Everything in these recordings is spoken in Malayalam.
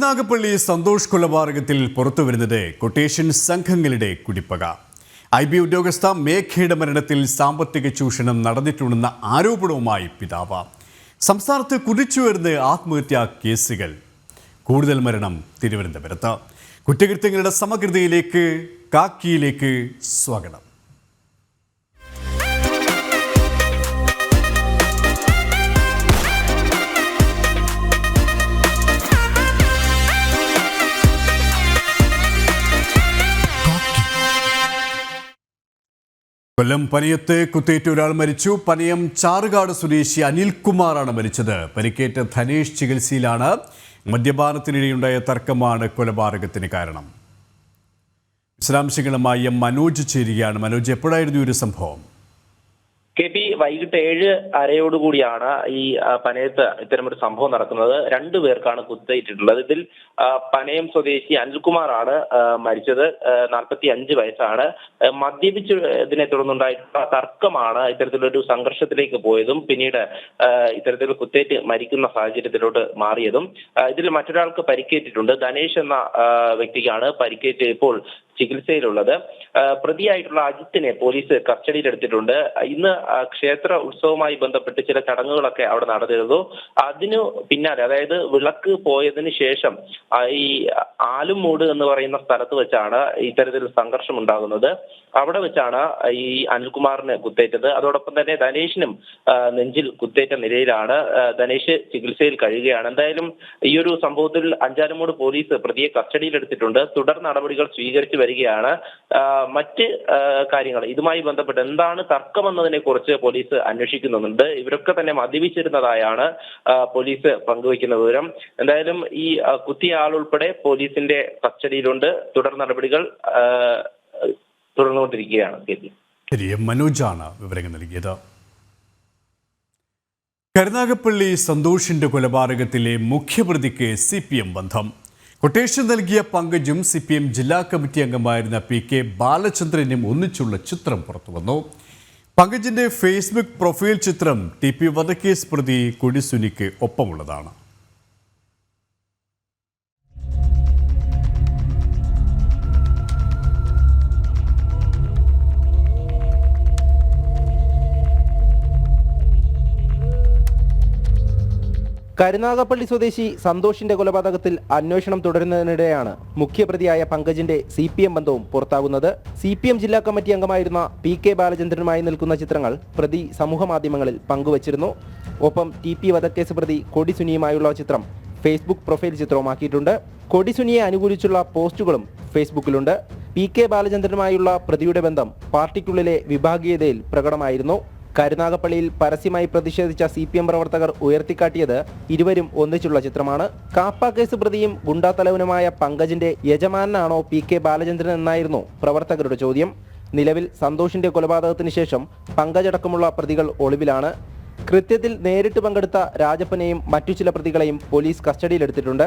കരുനാഗപ്പള്ളി സന്തോഷ് കൊലപാതകത്തിൽ പുറത്തു വരുന്നത് കൊട്ടേഷൻ സംഘങ്ങളുടെ കുടിപ്പക. ഐ ബി ഉദ്യോഗസ്ഥ മേഘയുടെ മരണത്തിൽ സാമ്പത്തിക ചൂഷണം നടന്നിട്ടുണ്ടെന്ന ആരോപണവുമായി പിതാവ്. സംസ്ഥാനത്ത് കുതിച്ചുയർന്ന് ആത്മഹത്യാ കേസുകൾ. കൂടുതൽ മരണം തിരുവനന്തപുരത്ത്. കുറ്റകൃത്യങ്ങളുടെ സമഗ്രതയിലേക്ക് കാക്കിയിലേക്ക് സ്വാഗതം. കൊല്ലം പനിയത്ത് കുത്തേറ്റ് ഒരാൾ മരിച്ചു. പനിയം ചാറുകാട് സ്വദേശി അനിൽകുമാറാണ് മരിച്ചത്. പരിക്കേറ്റ ധനേഷ് ചികിത്സയിലാണ് മദ്യപാനത്തിനിടെയുണ്ടായ തർക്കമാണ് കൊലപാതകത്തിന് കാരണം. വിശദാംശങ്ങളുമായി എം മനോജ് ചേരുകയാണ്. മനോജ് എപ്പോഴായിരുന്നു ഒരു സംഭവം? കെ പി വൈകിട്ട് ഏഴ് അരയോടുകൂടിയാണ് ഈ പനയത്ത് ഇത്തരമൊരു സംഭവം നടക്കുന്നത്. രണ്ടു പേർക്കാണ് കുത്തേറ്റിട്ടുള്ളത് ഇതിൽ പനയം സ്വദേശി അനിൽകുമാറാണ് മരിച്ചത്. നാൽപ്പത്തി അഞ്ച് വയസ്സാണ്. മദ്യപിച്ചതിനെ തുടർന്നുണ്ടായിട്ടുള്ള തർക്കമാണ് ഇത്തരത്തിലൊരു സംഘർഷത്തിലേക്ക് പോയതും പിന്നീട് ഇത്തരത്തിൽ കുത്തേറ്റ് മരിക്കുന്ന സാഹചര്യത്തിലോട്ട് മാറിയതും. ഇതിൽ മറ്റൊരാൾക്ക് പരിക്കേറ്റിട്ടുണ്ട്. ധനേഷ് എന്ന വ്യക്തിക്കാണ് പരിക്കേറ്റ് ഇപ്പോൾ ചികിത്സയിലുള്ളത്. പ്രതിയായിട്ടുള്ള അജിത്തിനെ പോലീസ് കസ്റ്റഡിയിലെടുത്തിട്ടുണ്ട്. ഇന്ന് ക്ഷേത്ര ഉത്സവവുമായി ബന്ധപ്പെട്ട് ചില ചടങ്ങുകളൊക്കെ അവിടെ നടന്നിരുന്നു. അതിനു പിന്നാലെ അതായത് വിളക്ക് പോയതിന് ശേഷം ഈ ആലുംമൂട് എന്ന് പറയുന്ന സ്ഥലത്ത് വെച്ചാണ് ഇത്തരത്തിൽ സംഘർഷം ഉണ്ടാകുന്നത്. അവിടെ വെച്ചാണ് ഈ അനിൽകുമാറിന് കുത്തേറ്റത്. അതോടൊപ്പം തന്നെ ധനേഷിനും നെഞ്ചിൽ കുത്തേറ്റ നിലയിലാണ് ധനേഷ് ചികിത്സയിൽ കഴിയുകയാണ്. എന്തായാലും ഈ ഒരു സംഭവത്തിൽ അഞ്ചാലുമൂട് പോലീസ് പ്രതിയെ കസ്റ്റഡിയിലെടുത്തിട്ടുണ്ട്. തുടർ നടപടികൾ സ്വീകരിച്ചു വരികയാണ്. മറ്റ് കാര്യങ്ങൾ. ഇതുമായി ബന്ധപ്പെട്ട് എന്താണ് തർക്കമെന്നതിനെ കുറിച്ച് പോലീസ് അന്വേഷിക്കുന്നുണ്ട്. ഇവരൊക്കെ തന്നെ മദ്യപിച്ചിരുന്നതായാണ് പോലീസ് പങ്കുവയ്ക്കുന്ന വിവരം. എന്തായാലും ഈ കുത്തിയ ആളുൾപ്പെടെ പോലീസിന്റെ കസ്റ്റഡിയിലുണ്ട്. തുടർ നടപടികൾ തുടർന്നുകൊണ്ടിരിക്കുകയാണ്. മനോജാണ് വിവരങ്ങൾ നൽകിയത്. കരുനാഗപ്പള്ളി സന്തോഷിന്റെ കൊലപാതകത്തിലെ മുഖ്യപ്രതിക്ക് സി പി എം ബന്ധം. കൊട്ടേഷൻ നൽകിയ പങ്കജും സി പി എം ജില്ലാ കമ്മിറ്റി അംഗമായിരുന്ന പി കെ ബാലചന്ദ്രനും ഒന്നിച്ചുള്ള ചിത്രം പുറത്തുവന്നു. പങ്കജിന്റെ ഫേസ്ബുക്ക് പ്രൊഫൈൽ ചിത്രം ടി പി വധക്കേസ് പ്രതി കൊടിസുനിക്ക് ഒപ്പമുള്ളതാണ്. കരുനാഗപ്പള്ളി സ്വദേശി സന്തോഷിന്റെ കൊലപാതകത്തിൽ അന്വേഷണം തുടരുന്നതിനിടെയാണ് മുഖ്യപ്രതിയായ പങ്കജിന്റെ സി പി എം ബന്ധവും പുറത്താകുന്നത്. സി പി എം ജില്ലാ കമ്മിറ്റി അംഗമായിരുന്ന പി കെ ബാലചന്ദ്രനുമായി നിൽക്കുന്ന ചിത്രങ്ങൾ പ്രതി സമൂഹമാധ്യമങ്ങളിൽ പങ്കുവച്ചിരുന്നു. ഒപ്പം ടി പി വധക്കേസ് പ്രതി കൊടിസുനിയുമായുള്ള ചിത്രം ഫേസ്ബുക്ക് പ്രൊഫൈൽ ചിത്രവുമാക്കിയിട്ടുണ്ട്. കൊടിസുനിയെ അനുകൂലിച്ചുള്ള പോസ്റ്റുകളും ഫേസ്ബുക്കിലുണ്ട്. പി കെ ബാലചന്ദ്രനുമായുള്ള പ്രതിയുടെ ബന്ധം പാർട്ടിക്കുള്ളിലെ വിഭാഗീയതയിൽ പ്രകടമായിരുന്നു. കരുനാഗപ്പള്ളിയിൽ പരസ്യമായി പ്രതിഷേധിച്ച സി പി എം പ്രവർത്തകർ ഉയർത്തിക്കാട്ടിയത് ഇരുവരും ഒന്നിച്ചുള്ള ചിത്രമാണ്. കാപ്പ കേസ് പ്രതിയും ഗുണ്ടാത്തലവനുമായ പങ്കജിന്റെ യജമാനാണോ പി കെ ബാലചന്ദ്രൻ എന്നായിരുന്നു പ്രവർത്തകരുടെ ചോദ്യം. നിലവിൽ സന്തോഷിന്റെ കൊലപാതകത്തിന് ശേഷം പങ്കജടക്കമുള്ള പ്രതികൾ ഒളിവിലാണ്. കൃത്യത്തിൽ നേരിട്ട് പങ്കെടുത്ത രാജപ്പനെയും മറ്റു ചില പ്രതികളെയും പോലീസ് കസ്റ്റഡിയിലെടുത്തിട്ടുണ്ട്.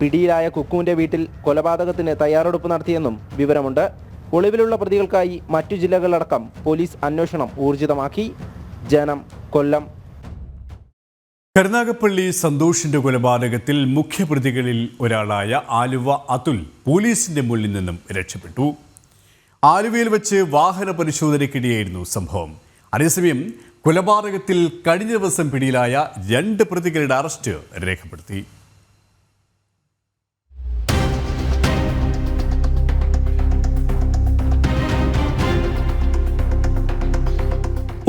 പിടിയിലായ കുക്കുവിന്റെ വീട്ടിൽ കൊലപാതകത്തിന് തയ്യാറെടുപ്പ് നടത്തിയെന്നും വിവരമുണ്ട്. ഒളിവിലുള്ള പ്രതികൾക്കായി മറ്റു ജില്ലകളിലടക്കം പോലീസ് അന്വേഷണം ഊർജിതമാക്കി. ജനം കൊല്ലം. കരുനാഗപ്പള്ളി സന്തോഷിന്റെ കൊലപാതകത്തിൽ മുഖ്യപ്രതികളിൽ ഒരാളായ ആലുവ അതുൽ പോലീസിന്റെ മുന്നിൽ നിന്നും രക്ഷപ്പെട്ടു. ആലുവയിൽ വെച്ച് വാഹന പരിശോധനയ്ക്കിടെയായിരുന്നു സംഭവം. അതേസമയം കൊലപാതകത്തിൽ കഴിഞ്ഞ ദിവസം പിടിയിലായ രണ്ട് പ്രതികളുടെ അറസ്റ്റ് രേഖപ്പെടുത്തി.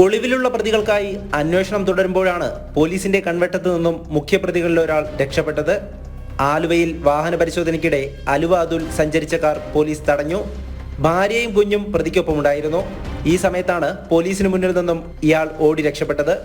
ഒളിവിലുള്ള പ്രതികൾക്കായി അന്വേഷണം തുടരുമ്പോഴാണ് പോലീസിന്റെ കൺവെട്ടത്തു നിന്നും മുഖ്യപ്രതികളിൽ ഒരാൾ രക്ഷപ്പെട്ടത്. ആലുവയിൽ വാഹന പരിശോധനയ്ക്കിടെ അലുവ അതുൽ സഞ്ചരിച്ച കാർ പോലീസ് തടഞ്ഞു. ഭാര്യയും കുഞ്ഞും പ്രതിക്കൊപ്പമുണ്ടായിരുന്നു. ഈ സമയത്താണ് പോലീസിന് മുന്നിൽ നിന്നും ഇയാൾ ഓടി രക്ഷപ്പെട്ടത്.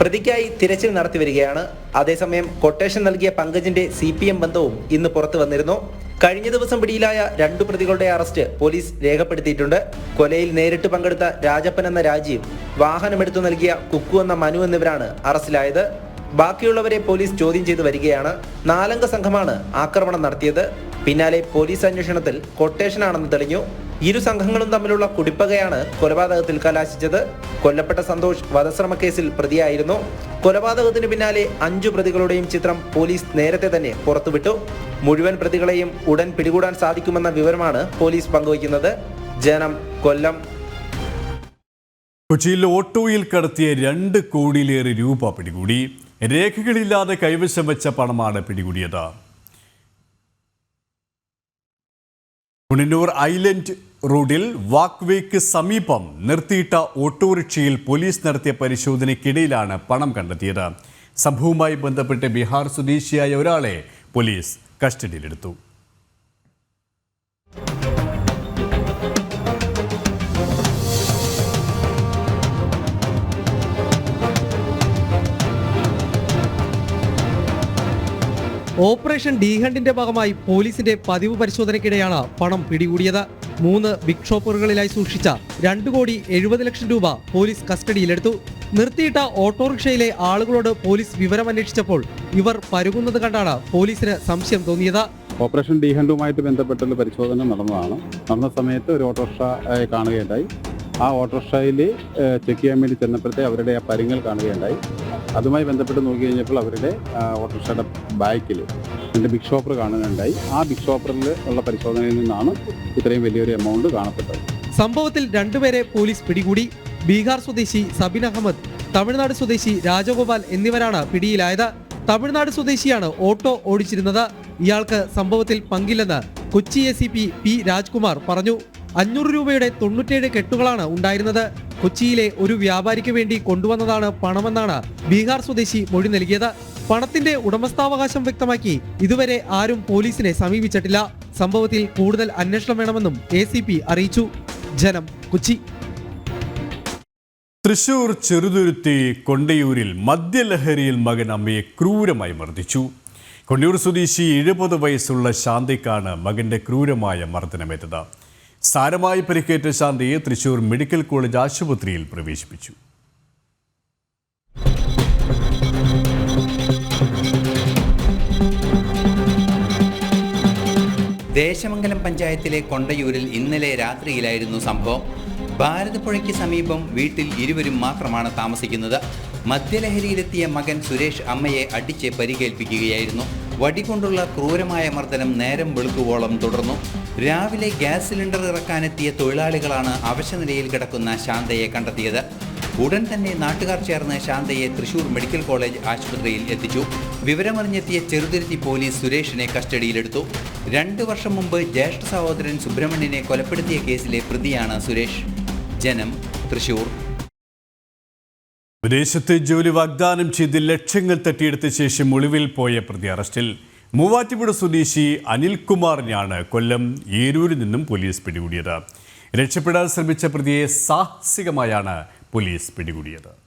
പ്രതിക്കായി തിരച്ചിൽ നടത്തി വരികയാണ്. അതേസമയം കൊട്ടേഷൻ നൽകിയ പങ്കജിന്റെ സി പി എം ബന്ധവും ഇന്ന് പുറത്തു വന്നിരുന്നു. കഴിഞ്ഞ ദിവസം പിടിയിലായ രണ്ടു പ്രതികളുടെ അറസ്റ്റ് പോലീസ് രേഖപ്പെടുത്തിയിട്ടുണ്ട്. കൊലയിൽ നേരിട്ട് പങ്കെടുത്ത രാജപ്പൻ എന്ന രാജീവ് വാഹനമെടുത്തു നൽകിയ കുക്കു എന്ന മനു എന്നിവരാണ് അറസ്റ്റിലായത്. ബാക്കിയുള്ളവരെ പോലീസ് ചോദ്യം ചെയ്തു വരികയാണ്. നാലംഗ സംഘമാണ് ആക്രമണം നടത്തിയത്. പിന്നാലെ പോലീസ് അന്വേഷണത്തിൽ കൊട്ടേഷനാണെന്ന് തെളിഞ്ഞു. ഇരു സംഘങ്ങളും തമ്മിലുള്ള കുടിപ്പകയാണ് കൊലപാതകത്തിൽ കലാശിച്ചത്. കൊല്ലപ്പെട്ട സന്തോഷ് വധശ്രമ കേസിൽ പ്രതിയായിരുന്നു. കൊലപാതകത്തിന് പിന്നാലെ അഞ്ചു പ്രതികളുടെയും ചിത്രം പോലീസ് നേരത്തെ തന്നെ പുറത്തുവിട്ടു. മുഴുവൻ പ്രതികളെയും ഉടൻ പിടികൂടാൻ സാധിക്കുമെന്ന വിവരമാണ് പോലീസ് പങ്കുവയ്ക്കുന്നത്. ജനം കൊല്ലം. കൊച്ചിയിൽ ഓട്ടോയിൽ കടത്തിയ രണ്ട് കോടിയിലേറെ രൂപ പിടികൂടി. രേഖകളില്ലാതെ കൈവശം വെച്ച പണമാണ് പിടികൂടിയത്. പുനലൂർ ഐലൻഡ് റോഡിൽ വാക്വേക്ക് സമീപം നിർത്തിയിട്ട ഓട്ടോറിക്ഷയിൽ പോലീസ് നടത്തിയ പരിശോധനയ്ക്കിടയിലാണ് പണം കണ്ടെത്തിയത്. സംഭവവുമായി ബന്ധപ്പെട്ട് ബീഹാർ സ്വദേശിയായ ഒരാളെ പോലീസ് കസ്റ്റഡിയിലെടുത്തു. ഓപ്പറേഷൻ ഡീഹണ്ടിന്റെ ഭാഗമായി പോലീസിന്റെ പതിവ് പരിശോധനയ്ക്കിടെയാണ് പണം പിടികൂടിയത്. മൂന്ന് ബിഗ് ഷോപ്പറുകളിലായി സൂക്ഷിച്ച രണ്ട് കോടി എഴുപത് ലക്ഷം രൂപ പോലീസ് കസ്റ്റഡിയിലെടുത്തു. നിർത്തിയിട്ട ഓട്ടോറിക്ഷയിലെ ആളുകളോട് പോലീസ് വിവരം അന്വേഷിച്ചപ്പോൾ ഇവർ പരുകുന്നത് കണ്ടാണ് പോലീസിന് സംശയം തോന്നിയത്. ഓപ്പറേഷൻ ഡീഹണ്ടുമായിട്ട് ബന്ധപ്പെട്ടുള്ള പരിശോധന നടന്നതാണ്. നടന്ന സമയത്ത് ഒരു ഓട്ടോറിക്ഷ കാണുകയുണ്ടായി. ആ ഓട്ടോറിക്ഷയിൽ ചെക്ക് ചെയ്യാൻ വേണ്ടി ചെന്നപ്പോഴത്തെ അവരുടെ ആ പരിങ്ങൾ കാണുകയുണ്ടായി. അതുമായി ബന്ധപ്പെട്ട് നോക്കി കഴിഞ്ഞപ്പോൾ അവരുടെ ഓട്ടോറിക്ഷയുടെ ബാക്കിൽ എന്റെ ബിഗ് ഷോപ്പർ കാണുകയുണ്ടായി. ആ ബിഗ് ഷോപ്പറിൽ ഉള്ള പരിശോധനയിൽ നിന്നാണ് ഇത്രയും വലിയൊരു എമൗണ്ട് കാണപ്പെട്ടത്. സംഭവത്തിൽ രണ്ടുപേരെ പോലീസ് പിടികൂടി. ബീഹാർ സ്വദേശി സബിൻ അഹമ്മദ് തമിഴ്നാട് സ്വദേശി രാജഗോപാൽ എന്നിവരാണ് പിടിയിലായത്. തമിഴ്നാട് സ്വദേശിയാണ് ഓട്ടോ ഓടിച്ചിരുന്നത്. ഇയാൾക്ക് സംഭവത്തിൽ പങ്കില്ലെന്ന് Kochi A C P Rajkumar പറഞ്ഞു. അഞ്ഞൂറ് രൂപയുടെ തൊണ്ണൂറ്റേഴ് കെട്ടുകളാണ് ഉണ്ടായിരുന്നത്. കൊച്ചിയിലെ ഒരു വ്യാപാരിക്ക് വേണ്ടി കൊണ്ടുവന്നതാണ് പണമെന്നാണ് ബീഹാർ സ്വദേശി മൊഴി നൽകിയത്. പണത്തിന്റെ ഉടമസ്ഥാവകാശം വ്യക്തമാക്കി ഇതുവരെ ആരും പോലീസിനെ സമീപിച്ചിട്ടില്ല. സംഭവത്തിൽ കൂടുതൽ അന്വേഷണം വേണമെന്നും എ അറിയിച്ചു. ജനം കൊച്ചി. തൃശൂർ ചെറുതുരുത്തി കൊണ്ടയൂരിൽ മദ്യലഹരിയിൽ മകൻ അമ്മയെ ക്രൂരമായി മർദ്ദിച്ചു. കൊണ്ടൂർ സ്വദേശി എഴുപത് വയസ്സുള്ള ശാന്തിക്കാണ് മകന്റെ ക്രൂരമായ മർദ്ദനമേറ്റത്. സാരമായി പരിക്കേറ്റ ശാന്തിയെ തൃശൂർ മെഡിക്കൽ കോളേജ് ആശുപത്രിയിൽ പ്രവേശിപ്പിച്ചു. ദേശമംഗലം പഞ്ചായത്തിലെ കൊണ്ടയൂരിൽ ഇന്നലെ രാത്രിയിലായിരുന്നു സംഭവം. ഭാരതപ്പുഴയ്ക്ക് സമീപം വീട്ടിൽ ഇരുവരും മാത്രമാണ് താമസിക്കുന്നത്. മദ്യലഹരിയിലെത്തിയ മകൻ സുരേഷ് അമ്മയെ അടിച്ച് പരിക്കേൽപ്പിക്കുകയായിരുന്നു. വടികൊണ്ടുള്ള ക്രൂരമായ മർദ്ദനം നേരം വെളുക്കുവോളം തുടർന്നു. രാവിലെ ഗ്യാസ് സിലിണ്ടർ ഇറക്കാനെത്തിയ തൊഴിലാളികളാണ് അവശനിലയിൽ കിടക്കുന്ന ശാന്തയെ കണ്ടെത്തിയത്. ഉടൻ തന്നെ നാട്ടുകാർ ചേർന്ന് ശാന്തയെ തൃശൂർ മെഡിക്കൽ കോളേജ് ആശുപത്രിയിൽ എത്തിച്ചു. വിവരമറിഞ്ഞെത്തിയ ചെറുതുരുത്തി പോലീസ് സുരേഷിനെ കസ്റ്റഡിയിലെടുത്തു. രണ്ട് വർഷം മുമ്പ് ജ്യേഷ്ഠ സഹോദരൻ സുബ്രഹ്മണ്യനെ കൊലപ്പെടുത്തിയ കേസിലെ പ്രതിയാണ് സുരേഷ്. ജനം തൃശൂർ. വിദേശത്ത് ജോലി വാഗ്ദാനം ചെയ്ത് ലക്ഷ്യങ്ങൾ തട്ടിയെടുത്ത ശേഷം ഒളിവിൽ പോയ പ്രതി അറസ്റ്റിൽ മൂവാറ്റുപുഴ സ്വദേശി അനിൽകുമാറിനെയാണ് കൊല്ലം ഏരൂരിൽ നിന്നും പോലീസ് പിടികൂടിയത്. രക്ഷപ്പെടാൻ ശ്രമിച്ച പ്രതിയെ സാഹസികമായാണ് പോലീസ് പിടികൂടിയത്.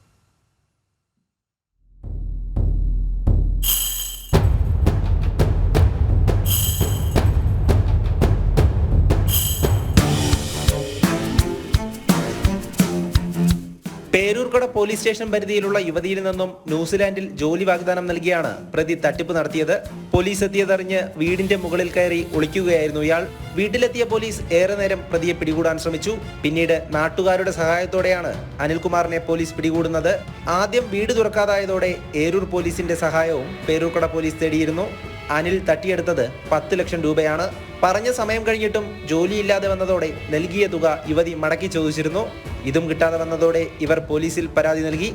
പേരൂർക്കട പോലീസ് സ്റ്റേഷൻ പരിധിയിലുള്ള യുവതിയിൽ നിന്നും ന്യൂസിലാൻഡിൽ ജോലി വാഗ്ദാനം നൽകിയാണ് പ്രതി തട്ടിപ്പ് നടത്തിയത്. പോലീസ് എത്തിയതറിഞ്ഞ് വീടിന്റെ മുകളിൽ കയറി ഒളിക്കുകയായിരുന്നു ഇയാൾ. വീട്ടിലെത്തിയ പോലീസ് ഏറെ നേരം പ്രതിയെ പിടികൂടാൻ ശ്രമിച്ചു. പിന്നീട് നാട്ടുകാരുടെ സഹായത്തോടെയാണ് അനിൽകുമാറിനെ പോലീസ് പിടികൂടുന്നത്. ആദ്യം വീട് തുറക്കാതായതോടെ ഏരൂർ പോലീസിന്റെ സഹായവും പേരൂർക്കട പോലീസ് തേടിയിരുന്നു. അനിൽ തട്ടിയെടുത്തത് പത്ത് ലക്ഷം രൂപയാണ്. പറഞ്ഞ സമയം കഴിഞ്ഞിട്ടും ജോലിയില്ലാതെ വന്നതോടെ നൽകിയ തുക യുവതി മടക്കി ചോദിച്ചിരുന്നു. ഇതും കിട്ടാതെ വന്നതോടെ ഇവർ പോലീസിൽ പരാതി നൽകി.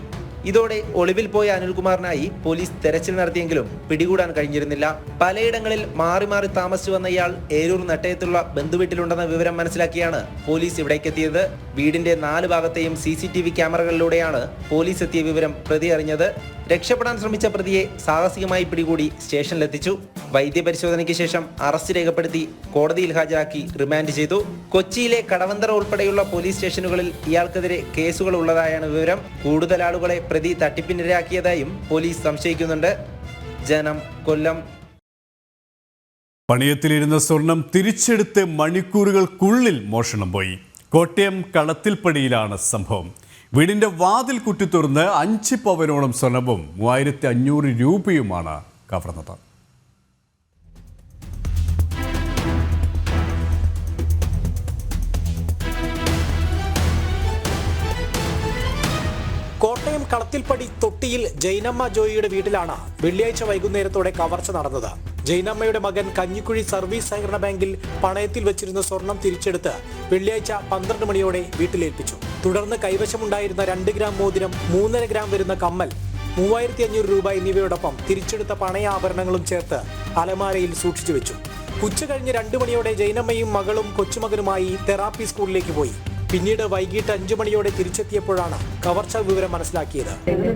ഇതോടെ ഒളിവിൽ പോയ അനിൽകുമാറിനായി പോലീസ് തെരച്ചിൽ നടത്തിയെങ്കിലും പിടികൂടാൻ കഴിഞ്ഞിരുന്നില്ല. പലയിടങ്ങളിൽ മാറി മാറി താമസിച്ചു വന്ന ഇയാൾ ഏരൂർ നട്ടയത്തുള്ള ബന്ധുവീട്ടിലുണ്ടെന്ന വിവരം മനസ്സിലാക്കിയാണ് പോലീസ് ഇവിടേക്കെത്തിയത്. വീടിന്റെ നാല് ഭാഗത്തെയും സി സി ടി വി ക്യാമറകളിലൂടെയാണ് പോലീസ് എത്തിയ വിവരം പ്രതി അറിഞ്ഞത്. രക്ഷപ്പെടാൻ ശ്രമിച്ച പ്രതിയെ സാഹസികമായി പിടികൂടി സ്റ്റേഷനിലെത്തിച്ചു. വൈദ്യപരിശോധനയ്ക്ക് ശേഷം അറസ്റ്റ് രേഖപ്പെടുത്തി കോടതിയിൽ ഹാജരാക്കി റിമാൻഡ് ചെയ്തു. കൊച്ചിയിലെ കടവന്തറ ഉൾപ്പെടെയുള്ള പോലീസ് സ്റ്റേഷനുകളിൽ ഇയാൾക്കെതിരെ കേസുകൾ ഉള്ളതായാണ് വിവരം. കൂടുതൽ ആളുകളെ പ്രതി തട്ടിപ്പിനിരയാക്കിയതായും പോലീസ് സംശയിക്കുന്നുണ്ട്. ജനം കൊല്ലം. പണയത്തിലിരുന്ന സ്വർണം തിരിച്ചെടുത്ത് മണിക്കൂറുകൾക്കുള്ളിൽ മോഷണം പോയി. കോട്ടയം കളത്തിൽപ്പടിയിലാണ് സംഭവം. വീടിന്റെ വാതിൽ കുറ്റി തുറന്ന് അഞ്ച് പവനോളം സ്വർണവും മൂവായിരത്തി അഞ്ഞൂറ് രൂപയുമാണ് കവർന്നത്. കളത്തിൽപ്പടി തൊട്ടിയിൽ ജൈനമ്മ ജോയിയുടെ വീട്ടിലാണ് വെള്ളിയാഴ്ച വൈകുന്നേരത്തോടെ കവർച്ച നടന്നത്. ജൈനമ്മയുടെ മകൻ കഞ്ഞിക്കുഴി സർവീസ് സഹകരണ ബാങ്കിൽ പണയത്തിൽ വെച്ചിരുന്ന സ്വർണം തിരിച്ചെടുത്ത് വെള്ളിയാഴ്ച പന്ത്രണ്ട് മണിയോടെ വീട്ടിലേൽപ്പിച്ചു. തുടർന്ന് കൈവശമുണ്ടായിരുന്ന രണ്ട് ഗ്രാം മോതിരം മൂന്നര ഗ്രാം വരുന്ന കമ്മൽ മൂവായിരത്തി അഞ്ഞൂറ് രൂപ എന്നിവയോടൊപ്പം തിരിച്ചെടുത്ത പണയാഭരണങ്ങളും ചേർത്ത് അലമാരയിൽ സൂക്ഷിച്ചു വെച്ചു. ഉച്ച കഴിഞ്ഞ് രണ്ടു മണിയോടെ ജൈനമ്മയും മകളും കൊച്ചുമകനുമായി തെറാപ്പി സ്കൂളിലേക്ക് പോയി. പിന്നീട് വൈകിട്ട് അഞ്ചു മണിയോടെ തിരിച്ചെത്തിയപ്പോഴാണ് കവർച്ച വിവരം മനസ്സിലാക്കിയത്. ഒന്നേ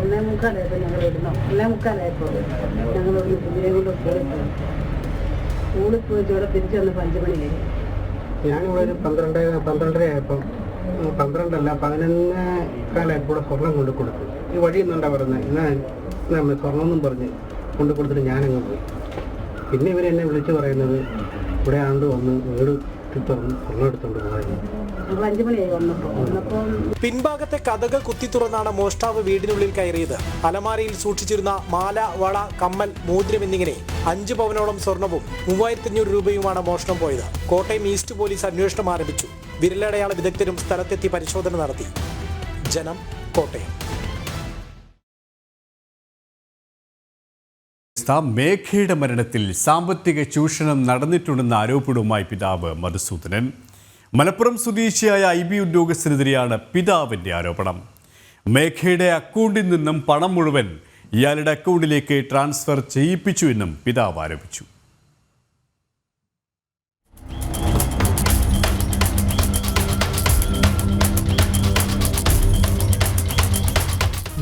ഒന്നേ ഒരു പന്ത്രണ്ട് പന്ത്രണ്ടല്ല പതിനൊന്ന് കാലായപ്പോൾ സ്വർണം കൊണ്ടു കൊടുത്തു. ഈ വഴി നിന്നുണ്ടാ പറയുന്നത് എന്നാ എന്നാ സ്വർണം എന്നും പറഞ്ഞ് കൊണ്ടു കൊടുത്തിട്ട് ഞാനങ്ങ് പോയി. പിന്നെ ഇവരെന്നെ വിളിച്ചു പറയുന്നത് ഇവിടെ ആണ്ട് വന്ന് വീട് തുറന്ന് സ്വർണം എടുത്തുകൊണ്ട് പോകായിരുന്നു ഞങ്ങൾ അഞ്ച് മണിയായി വന്നപ്പോൾ. വന്നപ്പോൾ പിൻഭാഗത്തെ കഥകൾ കുത്തി തുറന്നാണ് മോഷ്ടാവ് വീടിനുള്ളിൽ കയറിയത്. അലമാരയിൽ സൂക്ഷിച്ചിരുന്ന മാല വള കമ്മൽ മോതിരം എന്നിങ്ങനെ അഞ്ചു പവനോളം സ്വർണവും മൂവായിരത്തി അഞ്ഞൂറ് രൂപയുമാണ് മോഷണം പോയത്. കോട്ടയം ഈസ്റ്റ് പോലീസ് അന്വേഷണം ആരംഭിച്ചു. വിരലടയാള വിദഗ്ധരും സ്ഥലത്തെത്തി പരിശോധന നടത്തി. ജനം കോട്ടയം. മേഘയുടെ മരണത്തിൽ സാമ്പത്തിക ചൂഷണം നടന്നിട്ടുണ്ടെന്ന ആരോപണവുമായി പിതാവ് മധുസൂദനൻ. മലപ്പുറം സ്വദേശിയായ ഐ ബി ഉദ്യോഗസ്ഥനെതിരെയാണ് പിതാവിന്റെ ആരോപണം. മേഘയുടെ അക്കൗണ്ടിൽ നിന്നും പണം മുഴുവൻ ഇയാളുടെ അക്കൗണ്ടിലേക്ക് ട്രാൻസ്ഫർ ചെയ്യിപ്പിച്ചു എന്നും പിതാവ് ആരോപിച്ചു.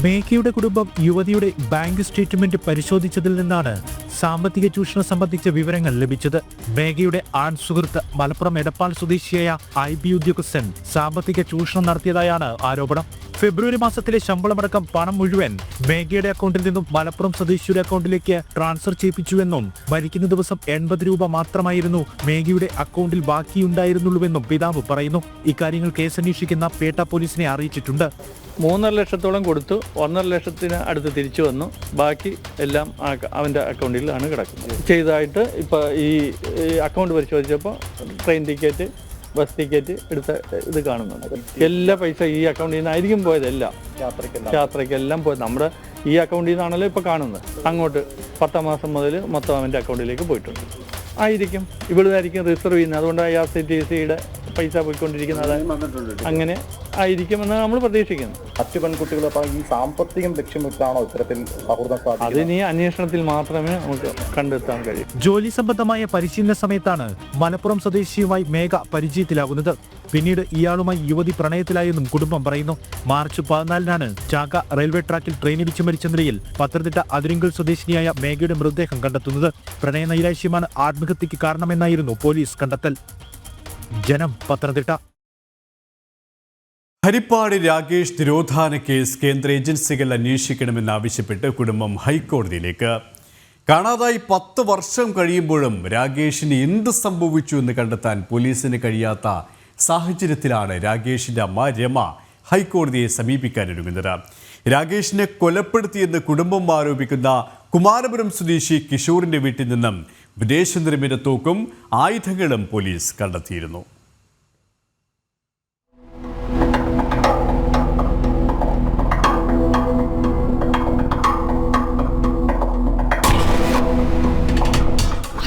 മേഘയുടെ കുടുംബം യുവതിയുടെ ബാങ്ക് സ്റ്റേറ്റ്മെന്റ് പരിശോധിച്ചതിൽ നിന്നാണ് സാമ്പത്തിക ചൂഷണം സംബന്ധിച്ച വിവരങ്ങൾ ലഭിച്ചത് മേഘയുടെ ആൺ സുഹൃത്ത് മലപ്പുറം എടപ്പാൾ സ്വദേശിയായ ഐ ബി ഉദ്യോഗസ്ഥൻ സാമ്പത്തിക ചൂഷണം നടത്തിയതായാണ് ആരോപണം. ഫെബ്രുവരി മാസത്തിലെ ശമ്പളമടക്കം പണം മുഴുവൻ മേഘയുടെ അക്കൗണ്ടിൽ നിന്നും മലപ്പുറം സ്വദേശിയുടെ അക്കൗണ്ടിലേക്ക് ട്രാൻസ്ഫർ ചെയ്യിപ്പിച്ചുവെന്നും മരിക്കുന്ന ദിവസം എൺപത് രൂപ മാത്രമായിരുന്നു മേഘയുടെ അക്കൗണ്ടിൽ ബാക്കിയുണ്ടായിരുന്നുള്ളൂവെന്നും പിതാവ് പറയുന്നു. ഇക്കാര്യങ്ങൾ കേസന്വേഷിക്കുന്ന പേട്ട പോലീസിനെ അറിയിച്ചിട്ടുണ്ട്. മൂന്നര ലക്ഷത്തോളം കൊടുത്തു. ഒന്നര ലക്ഷത്തിന് അടുത്ത് തിരിച്ചു വന്നു. ബാക്കി എല്ലാം അവന്റെ അവന്റെ അക്കൗണ്ടിലാണ് കിടക്കുന്നത്. ചെയ്തതായിട്ട് ഇപ്പോൾ ഈ ഈ അക്കൗണ്ട് പരിശോധിച്ചപ്പോൾ ട്രെയിൻ ടിക്കറ്റ് ബസ് ടിക്കറ്റ് എടുത്ത ഇത് കാണുന്നുണ്ട്. എല്ലാ പൈസ ഈ അക്കൗണ്ടിൽ നിന്നായിരിക്കും പോയതെല്ലാം യാത്രയ്ക്കെല്ലാം. പോയത്. നമ്മുടെ ഈ അക്കൗണ്ടിൽ നിന്നാണല്ലോ ഇപ്പോൾ കാണുന്നത്. അങ്ങോട്ട് പത്താം മാസം മുതൽ മൊത്തം അവന്റെ അക്കൗണ്ടിലേക്ക് പോയിട്ടുണ്ട്. ആയിരിക്കും. ഇവിടുന്നായിരിക്കും റിസർവ് ചെയ്യുന്നത്. അതുകൊണ്ട് ഐ ആർ സി ടി സിയുടെ പൈസ പോയിക്കൊണ്ടിരിക്കുന്നത്. അങ്ങനെ ആയിരിക്കുമെന്ന് നമ്മൾ പ്രതീക്ഷിക്കുന്നു മറ്റു പെൺകുട്ടികൾ ഈ സാമ്പത്തികം ലക്ഷ്യമിട്ടാണോ ഇത്തരത്തിൽ സൗഹൃദം സ്ഥാപിക്കുന്നത്? അതിന് ഈ അന്വേഷണത്തിൽ മാത്രമേ നമുക്ക് കണ്ടെത്താൻ കഴിയൂ. ജോലി സംബന്ധമായ പരിശീലന സമയത്താണ് മലപ്പുറം സ്വദേശിയുമായി മേഘ പരിചയത്തിലാകുന്നത്. പിന്നീട് ഇയാളുമായി യുവതി പ്രണയത്തിലായെന്നും കുടുംബം പറയുന്നു. മാർച്ച് പതിനാലിനാണ് ചാക്ക റെയിൽവേ ട്രാക്കിൽ ട്രെയിനിടിച്ചു മരിച്ച നിലയിൽ പത്തനംതിട്ട അതിരിങ്കൽ സ്വദേശിനിയായ മേഘയുടെ മൃതദേഹം കണ്ടെത്തുന്നത്. പ്രണയ നൈരാശ്യമാണ് ആത്മഹത്യക്ക് കാരണമെന്നായിരുന്നു പോലീസ് കണ്ടെത്തൽ. ജനം പത്തനംതിട്ട. ഹരിപ്പാട് രാകേഷ് തിരോധാന കേസ് കേന്ദ്ര ഏജൻസികൾ അന്വേഷിക്കണമെന്നാവശ്യപ്പെട്ട് കുടുംബം ഹൈക്കോടതിയിലേക്ക്. കാണാതായി പത്ത് വർഷം കഴിയുമ്പോഴും രാകേഷിന് എന്ത് സംഭവിച്ചു എന്ന് കണ്ടെത്താൻ പോലീസിന് കഴിയാത്ത സാഹചര്യത്തിലാണ് രാകേഷിന്റെ അമ്മ രമ ഹൈക്കോടതിയെ സമീപിക്കാനൊരുങ്ങുന്നത് രാകേഷിനെ കൊലപ്പെടുത്തിയെന്ന് കുടുംബം ആരോപിക്കുന്ന കുമാരപുരം സ്വദേശി കിഷോറിന്റെ വീട്ടിൽ നിന്നും വിദേശ നിർമ്മിത തോക്കും ആയുധങ്ങളും പോലീസ് കണ്ടെത്തിയിരുന്നു.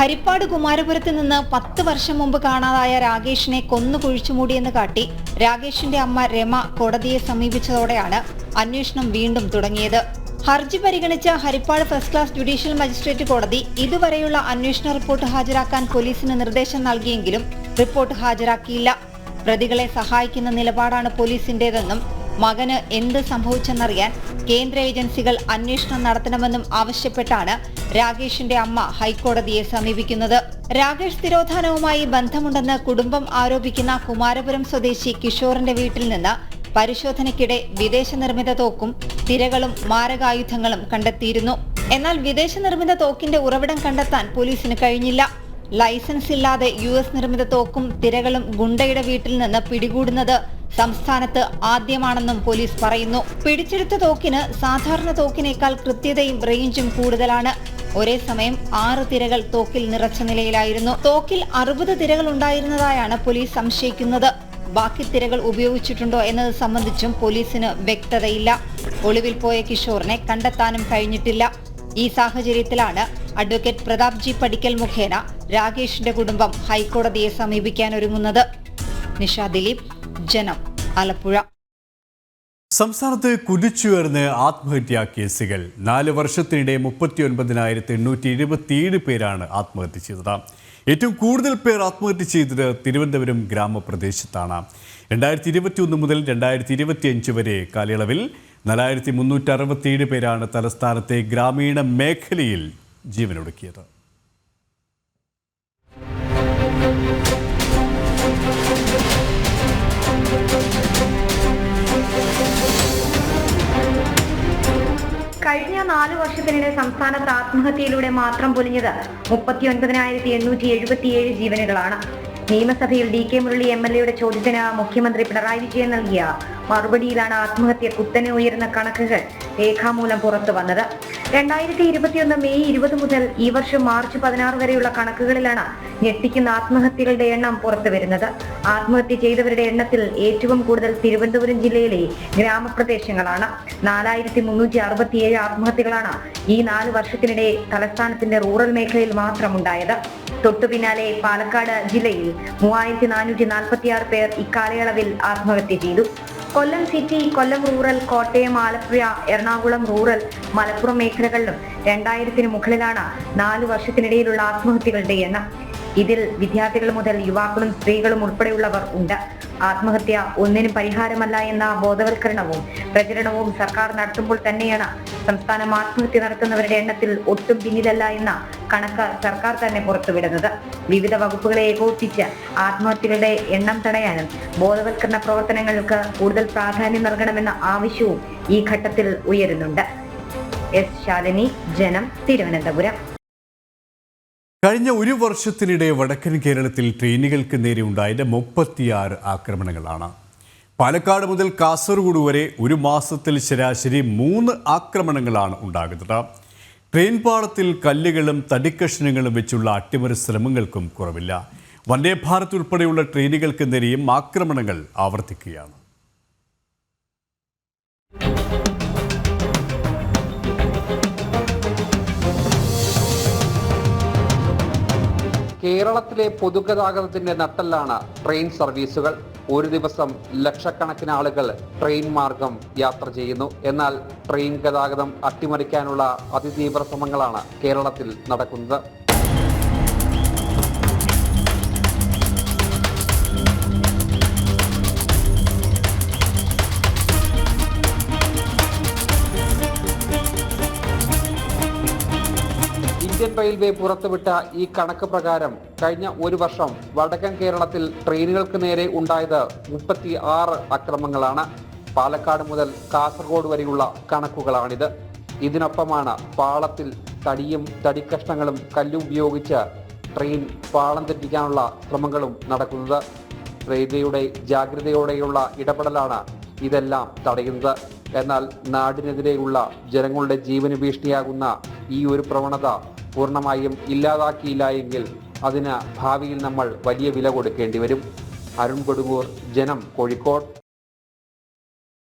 ഹരിപ്പാട് കുമാരപുരത്ത് നിന്ന് പത്ത് വർഷം മുമ്പ് കാണാതായ രാകേഷിനെ കൊന്നു കുഴിച്ചുമൂടിയെന്ന് കാട്ടി രാകേഷിന്റെ അമ്മ രമ കോടതിയെ സമീപിച്ചതോടെയാണ് അന്വേഷണം വീണ്ടും തുടങ്ങിയത്. ഹർജി പരിഗണിച്ച Harippad first class judicial magistrate കോടതി ഇതുവരെയുള്ള അന്വേഷണ റിപ്പോർട്ട് ഹാജരാക്കാൻ പോലീസിന് നിർദ്ദേശം നൽകിയെങ്കിലും റിപ്പോർട്ട് ഹാജരാക്കിയില്ല. പ്രതികളെ സഹായിക്കുന്ന നിലപാടാണ് പോലീസിന്റേതെന്നും മകന് എന്ത് സംഭവിച്ചെന്നറിയാൻ കേന്ദ്ര ഏജൻസികൾ അന്വേഷണം നടത്തണമെന്നും ആവശ്യപ്പെട്ടാണ് രാകേഷിന്റെ അമ്മ ഹൈക്കോടതിയെ സമീപിക്കുന്നത്. രാകേഷ് തിരോധാനവുമായി ബന്ധമുണ്ടെന്ന് കുടുംബം ആരോപിക്കുന്ന കുമാരപുരം സ്വദേശി കിഷോറിന്റെ വീട്ടിൽ നിന്ന് പരിശോധനയ്ക്കിടെ വിദേശ നിർമ്മിത തോക്കും തിരകളും മാരകായുധങ്ങളും കണ്ടെത്തിയിരുന്നു. എന്നാൽ വിദേശ നിർമ്മിത തോക്കിന്റെ ഉറവിടം കണ്ടെത്താൻ പോലീസിന് കഴിഞ്ഞില്ല. ലൈസൻസ് ഇല്ലാതെ യു എസ് നിർമ്മിത തോക്കും തിരകളും ഗുണ്ടയുടെ വീട്ടിൽ നിന്ന് പിടികൂടുന്നത് സംസ്ഥാനത്ത് ആദ്യമാണെന്നും പോലീസ് പറയുന്നു. പിടിച്ചെടുത്ത തോക്കിന് സാധാരണ തോക്കിനേക്കാൾ കൃത്യതയും റേഞ്ചും കൂടുതലാണ്. ഒരേ സമയം ആറ് തിരകൾ തോക്കിൽ നിറച്ച നിലയിലായിരുന്നു. തോക്കിൽ അറുപത് തിരകൾ ഉണ്ടായിരുന്നതായാണ് പോലീസ് സംശയിക്കുന്നത്. ബാക്കി തിരകൾ ഉപയോഗിച്ചിട്ടുണ്ടോ എന്നത് സംബന്ധിച്ചും പോലീസിന് വ്യക്തതയില്ല. ഒളിവിൽ പോയ കിഷോറിനെ കണ്ടെത്താനും കഴിഞ്ഞിട്ടില്ല. ഈ സാഹചര്യത്തിലാണ് അഡ്വക്കേറ്റ് പ്രതാപ് ജി പടിക്കൽ മുഖേന രാകേഷിന്റെ കുടുംബം ഹൈക്കോടതിയെ സമീപിക്കാൻ ഒരുങ്ങുന്നത്. നിഷ ദിലീപ് ജനം ആലപ്പുഴ. സംസ്ഥാനത്ത് കുതിച്ചുയർന്ന് ആത്മഹത്യാ കേസുകൾ. നാല് വർഷത്തിനിടെ മുപ്പത്തി ഒൻപതിനായിരത്തി എണ്ണൂറ്റി എഴുപത്തിയേഴ് പേരാണ് ആത്മഹത്യ ചെയ്തത്. ഏറ്റവും കൂടുതൽ പേർ ആത്മഹത്യ ചെയ്തത് തിരുവനന്തപുരം ഗ്രാമപ്രദേശത്താണ്. രണ്ടായിരത്തി ഇരുപത്തി ഒന്ന് മുതൽ രണ്ടായിരത്തി ഇരുപത്തി അഞ്ച് വരെ കാലയളവിൽ നാലായിരത്തി മുന്നൂറ്റി അറുപത്തിയേഴ് പേരാണ് തലസ്ഥാനത്തെ ഗ്രാമീണ മേഖലയിൽ ജീവനൊടുക്കിയത്. കഴിഞ്ഞ നാല് വർഷത്തിനിടെ സംസ്ഥാനത്ത് ആത്മഹത്യയിലൂടെ മാത്രം പൊലിഞ്ഞത് മുപ്പത്തി ഒൻപതിനായിരത്തി എണ്ണൂറ്റി എഴുപത്തിയേഴ് ജീവനുകളാണ്. നിയമസഭയിൽ D K Murali M L എയുടെ ചോദ്യത്തിന് മുഖ്യമന്ത്രി പിണറായി വിജയൻ നൽകിയ മറുപടിയിലാണ് ആത്മഹത്യ കുത്തനെ ഉയർന്ന കണക്കുകൾ രേഖാമൂലം പുറത്തു വന്നത്. രണ്ടായിരത്തി ഇരുപത്തിയൊന്ന് മെയ് ഇരുപത് മുതൽ ഈ വർഷം മാർച്ച് പതിനാറ് വരെയുള്ള കണക്കുകളിലാണ് ഞെട്ടിക്കുന്ന ആത്മഹത്യകളുടെ എണ്ണം പുറത്തു വരുന്നത്. ആത്മഹത്യ ചെയ്തവരുടെ എണ്ണത്തിൽ ഏറ്റവും കൂടുതൽ തിരുവനന്തപുരം ജില്ലയിലെ ഗ്രാമപ്രദേശങ്ങളാണ്. നാലായിരത്തി മുന്നൂറ്റി അറുപത്തിയേഴ് ആത്മഹത്യകളാണ് ഈ നാല് വർഷത്തിനിടെ തലസ്ഥാനത്തിന്റെ റൂറൽ മേഖലയിൽ മാത്രം ഉണ്ടായത് തൊട്ടു പിന്നാലെ പാലക്കാട് ജില്ലയിൽ മൂവായിരത്തി നാനൂറ്റി നാൽപ്പത്തിയാറ് പേർ ഇക്കാലയളവിൽ ആത്മഹത്യ ചെയ്തു. Kollam city Kollam rural Kottayam Alappuzha Ernakulam rural Malappuram മേഖലകളിലും രണ്ടായിരത്തിന് മുകളിലാണ് നാല് വർഷത്തിനിടയിലുള്ള ആത്മഹത്യകളുടെ എണ്ണം. ഇതിൽ വിദ്യാർത്ഥികൾ മുതൽ യുവാക്കളും സ്ത്രീകളും ഉൾപ്പെടെയുള്ളവർ ഉണ്ട്. ആത്മഹത്യ ഒന്നിനും പരിഹാരമല്ല എന്ന ബോധവൽക്കരണവും പ്രചരണവും സർക്കാർ നടത്തുമ്പോൾ തന്നെയാണ് സംസ്ഥാനം ആത്മഹത്യ നടത്തുന്നവരുടെ എണ്ണത്തിൽ ഒട്ടും പിന്നിലല്ല എന്ന കണക്ക് സർക്കാർ തന്നെ പുറത്തുവിടുന്നത്. വിവിധ വകുപ്പുകളെ ഏകോപിപ്പിച്ച് ആത്മഹത്യകളുടെ എണ്ണം തടയാനും ബോധവൽക്കരണ പ്രവർത്തനങ്ങൾക്ക് കൂടുതൽ പ്രാധാന്യം നൽകണമെന്ന ആവശ്യവും ഈ ഘട്ടത്തിൽ ഉയരുന്നുണ്ട്. എസ് ശാലിനി ജനം തിരുവനന്തപുരം. കഴിഞ്ഞ ഒരു വർഷത്തിനിടെ വടക്കൻ കേരളത്തിൽ ട്രെയിനുകൾക്ക് നേരെ ഉണ്ടായത് മുപ്പത്തിയാറ് ആക്രമണങ്ങളാണ്. പാലക്കാട് മുതൽ കാസർഗോഡ് വരെ ഒരു മാസത്തിൽ ശരാശരി മൂന്ന് ആക്രമണങ്ങളാണ് ഉണ്ടാകുന്നത്. ട്രെയിൻ പാളത്തിൽ കല്ലുകളും തടിക്കഷ്ണങ്ങളും വെച്ചുള്ള അട്ടിമറി ശ്രമങ്ങൾക്കും കുറവില്ല. വന്ദേ ഭാരത് ഉൾപ്പെടെയുള്ള ട്രെയിനുകൾക്ക് നേരെയും ആക്രമണങ്ങൾ ആവർത്തിക്കുകയാണ്. കേരളത്തിലെ പൊതുഗതാഗതത്തിന്റെ നട്ടെല്ലാണ് ട്രെയിൻ സർവീസുകൾ. ഒരു ദിവസം ലക്ഷക്കണക്കിന് ആളുകൾ ട്രെയിൻ മാർഗം യാത്ര ചെയ്യുന്നു. എന്നാൽ ട്രെയിൻ ഗതാഗതം അട്ടിമറിക്കാനുള്ള അതിതീവ്ര ശ്രമങ്ങളാണ് കേരളത്തിൽ നടക്കുന്നത്. റെയിൽവേ പുറത്തുവിട്ട ഈ കണക്ക് പ്രകാരം കഴിഞ്ഞ ഒരു വർഷം വടക്കൻ കേരളത്തിൽ ട്രെയിനുകൾക്ക് നേരെ ഉണ്ടായത് മുപ്പത്തി ആറ് അക്രമങ്ങളാണ്. പാലക്കാട് മുതൽ കാസർഗോഡ് വരെയുള്ള കണക്കുകളാണിത്. ഇതിനൊപ്പമാണ് പാളത്തിൽ തടിയും തടിക്കഷ്ണങ്ങളും കല്ലും ഉപയോഗിച്ച് ട്രെയിൻ പാളം തെറ്റിക്കാനുള്ള ശ്രമങ്ങളും നടക്കുന്നത്. റെയിൽവേയുടെ ജാഗ്രതയോടെയുള്ള ഇടപെടലാണ് ഇതെല്ലാം തടയുന്നത്. എന്നാൽ നാടിനെതിരെയുള്ള ജനങ്ങളുടെ ജീവന് ഭീഷണിയാകുന്ന ഈ ഒരു പ്രവണത പൂർണമായും ഇല്ലാതാക്കിയില്ല എങ്കിൽ അതിന് ഭാവിയിൽ നമ്മൾ വലിയ വില കൊടുക്കേണ്ടി വരും. Arun Kodungoor Janam Kozhikode.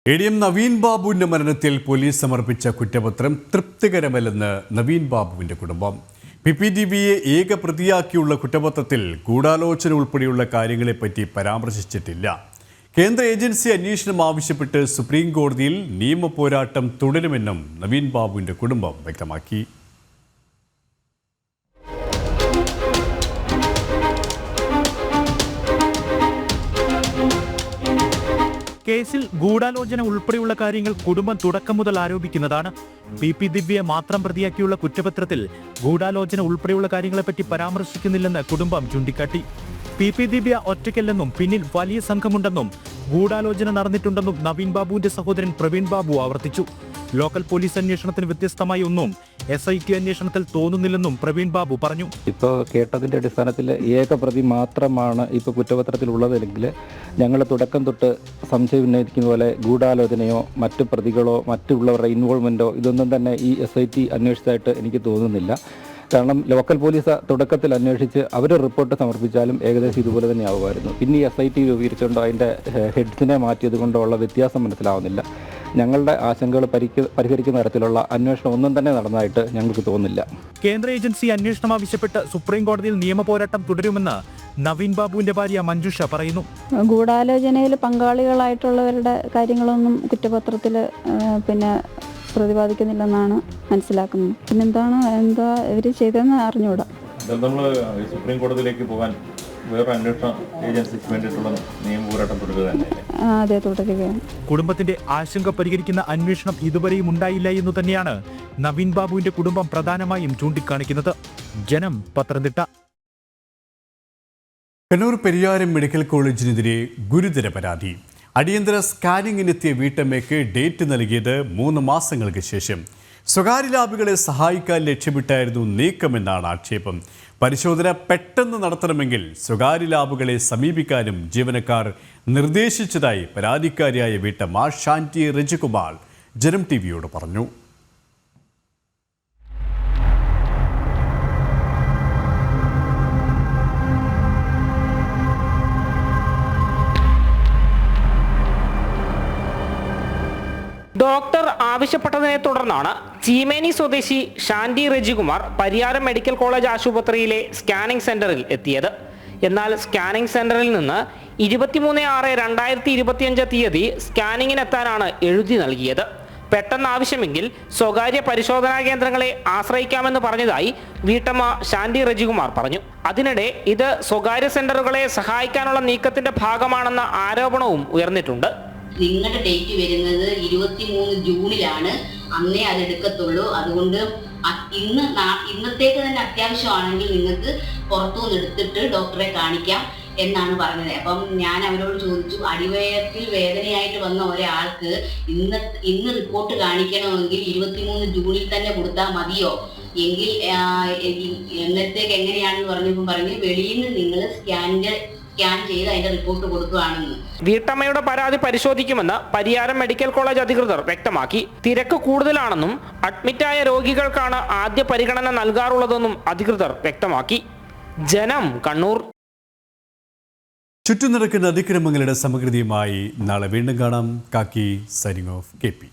A D M Naveen ബാബുവിന്റെ മരണത്തിൽ പോലീസ് സമർപ്പിച്ച കുറ്റപത്രം തൃപ്തികരമല്ലെന്ന് നവീൻ ബാബുവിന്റെ കുടുംബം. പി പി ഡി ബിയെ ഏക പ്രതിയാക്കിയുള്ള കുറ്റപത്രത്തിൽ ഗൂഢാലോചന ഉൾപ്പെടെയുള്ള കാര്യങ്ങളെപ്പറ്റി പരാമർശിച്ചിട്ടില്ല. കേന്ദ്ര ഏജൻസി അന്വേഷണം ആവശ്യപ്പെട്ട് സുപ്രീം കോടതിയിൽ നിയമ പോരാട്ടം തുടരുമെന്നും നവീൻ ബാബുവിന്റെ കുടുംബം വ്യക്തമാക്കി. കേസിൽ ഗൂഢാലോചന ഉൾപ്പെടെയുള്ള കാര്യങ്ങൾ കുടുംബം തുടക്കം മുതൽ ആരോപിക്കുന്നതാണ്. പി പി ദിവ്യയെ മാത്രം പ്രതിയാക്കിയുള്ള കുറ്റപത്രത്തിൽ ഗൂഢാലോചന ഉൾപ്പെടെയുള്ള കാര്യങ്ങളെപ്പറ്റി പരാമർശിക്കുന്നില്ലെന്ന് കുടുംബം ചൂണ്ടിക്കാട്ടി. പി പി ദിവ്യ ഒറ്റയ്ക്കല്ലെന്നും പിന്നിൽ വലിയ സംഘമുണ്ടെന്നും ഗൂഢാലോചന നടന്നിട്ടുണ്ടെന്നും നവീൻ ബാബുവിന്റെ സഹോദരൻ പ്രവീൺ ബാബു ആവർത്തിച്ചു. ലോക്കൽ പോലീസ് അന്വേഷണത്തിന് വ്യത്യസ്തമായി ഒന്നും എസ് ഐ ക്യു അന്വേഷണത്തിൽ തോന്നുന്നില്ലെന്നും പ്രവീൺ ബാബു പറഞ്ഞു. ഇപ്പോൾ കേട്ടതിന്റെ അടിസ്ഥാനത്തിൽ ഏക പ്രതി മാത്രമാണ് ഇപ്പോൾ കുറ്റപത്രത്തിലുള്ളതെങ്കിൽ ഞങ്ങൾ തുടക്കം തൊട്ട് സംശയം ഉന്നയിക്കുന്ന പോലെ ഗൂഢാലോചനയോ മറ്റു പ്രതികളോ മറ്റുള്ളവരുടെ ഇൻവോൾവ്മെന്റോ ഇതൊന്നും തന്നെ ഈ എസ് ഐ ടി അന്വേഷിച്ചതായിട്ട് എനിക്ക് തോന്നുന്നില്ല. കാരണം ലോക്കൽ പോലീസ് തുടക്കത്തിൽ അന്വേഷിച്ച് അവർ റിപ്പോർട്ട് സമർപ്പിച്ചാലും ഏകദേശം ഇതുപോലെ തന്നെ ആവുമായിരുന്നു. പിന്നെ ഈ എസ് ഐ ടി രൂപീകരിച്ചുകൊണ്ടോ അതിന്റെ ഹെഡ്സിനെ മാറ്റിയത് കൊണ്ടോ ഉള്ള വ്യത്യാസം മനസ്സിലാവുന്നില്ല. ഞങ്ങളുടെ ആശങ്കകൾ പരിഹരിക്കുന്ന തരത്തിലുള്ള അന്വേഷണം ഒന്നും തന്നെ നടന്നതായിട്ട് ഞങ്ങൾക്ക് തോന്നുന്നില്ല. കേന്ദ്ര ഏജൻസി അന്വേഷണം ആവശ്യപ്പെട്ട് സുപ്രീം കോടതിയിൽ നിയമ പോരാട്ടം തുടരുമെന്ന് നവീൻ ബാബുവിന്റെ ഭാര്യ മഞ്ജുഷ പറയുന്നു. ഗൂഢാലോചനയിൽ പങ്കാളികളായിട്ടുള്ളവരുടെ കാര്യങ്ങളൊന്നും കുറ്റപത്രത്തിൽ പിന്നെ പ്രതിപാദിക്കുന്നില്ലെന്നാണ് മനസ്സിലാക്കുന്നത്. പിന്നെന്താണ് എന്താ ഇവർ ചെയ്തതെന്ന് അറിഞ്ഞുകൂടാ. നമ്മൾ സുപ്രീം കോടതിയിലേക്ക് പോകാൻ വേറൊരു അന്വേഷണ ഏജൻസിക്ക് വേണ്ടിയിട്ടുള്ള നിയമ തുടരുക തന്നെയല്ലേ അതെ തുടരുകയാണ്. കുടുംബത്തിന്റെ ആശങ്ക പരിഹരിക്കുന്ന അന്വേഷണം ഇതുവരെയും ഉണ്ടായില്ല എന്ന് തന്നെയാണ് നവീൻ ബാബുവിന്റെ കുടുംബം പ്രധാനമായും ചൂണ്ടിക്കാണിക്കുന്നത്. ജനം പത്തനംതിട്ട. കണ്ണൂർ പെരിയാരം മെഡിക്കൽ കോളേജിനെതിരെ ഗുരുതര പരാതി. അടിയന്തര സ്കാനിങ്ങിനെത്തിയ വീട്ടമ്മയ്ക്ക് ഡേറ്റ് നൽകിയത് മൂന്ന് മാസങ്ങൾക്ക് ശേഷം. സ്വകാര്യ ലാബുകളെ സഹായിക്കാൻ ലക്ഷ്യമിട്ടായിരുന്നു നീക്കമെന്നാണ് ആക്ഷേപം. പരിശോധന പെട്ടെന്ന് നടത്തണമെങ്കിൽ സ്വകാര്യ ലാബുകളെ സമീപിക്കാനും ജീവനക്കാർ നിർദ്ദേശിച്ചതായി പരാതിക്കാരിയായ വീട്ടമ്മ ഷാന്റി രജികുമാർ ജനം ടി വിയോട് പറഞ്ഞു. ഡോക്ടർ ആവശ്യപ്പെട്ടതിനെ തുടർന്നാണ് ചീമേനി സ്വദേശി ഷാന്റി റെജികുമാർ പരിയാരം മെഡിക്കൽ കോളേജ് ആശുപത്രിയിലെ സ്കാനിംഗ് സെന്ററിൽ എത്തിയത്. എന്നാൽ സ്കാനിംഗ് സെന്ററിൽ നിന്ന് ഇരുപത്തിമൂന്ന് ആറ് രണ്ടായിരത്തി ഇരുപത്തിയഞ്ച് തീയതി സ്കാനിങ്ങിനെത്താനാണ് എഴുതി നൽകിയത്. പെട്ടെന്ന് ആവശ്യമെങ്കിൽ സ്വകാര്യ പരിശോധനാ കേന്ദ്രങ്ങളെ ആശ്രയിക്കാമെന്ന് പറഞ്ഞതായി വീട്ടമ്മ ശാന്തി റജികുമാർ പറഞ്ഞു. അതിനിടെ ഇത് സ്വകാര്യ സെന്ററുകളെ സഹായിക്കാനുള്ള നീക്കത്തിന്റെ ഭാഗമാണെന്ന ആരോപണവും ഉയർന്നിട്ടുണ്ട്. നിങ്ങളുടെ ഡേറ്റ് വരുന്നത് ഇരുപത്തി മൂന്ന് ജൂണിലാണ്. അന്നേ അത് എടുക്കത്തുള്ളൂ. അതുകൊണ്ട് ഇന്ന് ഇന്നത്തേക്ക് തന്നെ അത്യാവശ്യമാണെങ്കിൽ നിങ്ങൾക്ക് പുറത്തുനിന്ന് എടുത്തിട്ട് ഡോക്ടറെ കാണിക്കാം എന്നാണ് പറഞ്ഞത്. അപ്പം ഞാൻ അവരോട് ചോദിച്ചു അടിവയറ്റിൽ വേദനയായിട്ട് വന്ന ഒരാൾക്ക് ഇന്ന് ഇന്ന് റിപ്പോർട്ട് കാണിക്കണമെങ്കിൽ ഇരുപത്തിമൂന്ന് ജൂണിൽ തന്നെ കൊടുത്താൽ മതിയോ? എങ്കിൽ എന്നത്തേക്ക് എങ്ങനെയാണെന്ന് പറഞ്ഞപ്പോൾ പറഞ്ഞു വെളിയിൽ നിന്ന് നിങ്ങൾ സ്കാനിന്റെ സ്കാൻ ചെയ്ത് അതിന്റെ റിപ്പോർട്ട് കൊടുക്കുകയാണെന്ന്. വീട്ടമ്മയുടെ പരാതി പരിശോധിക്കുമെന്ന് പരിയാരം മെഡിക്കൽ കോളേജ് അധികൃതർ വ്യക്തമാക്കി. തിരക്ക് കൂടുതലാണെന്നും അഡ്മിറ്റായ രോഗികൾക്കാണ് ആദ്യ പരിഗണന നൽകാറുള്ളതെന്നും അധികൃതർ വ്യക്തമാക്കി. ജനം കണ്ണൂർ. ചുറ്റും നടക്കുന്ന അതിക്രമങ്ങളുടെ സമഗ്രതയുമായി നാളെ വീണ്ടും കാണാം. കാക്കി സൈനിങ് ഓഫ് കെ പി.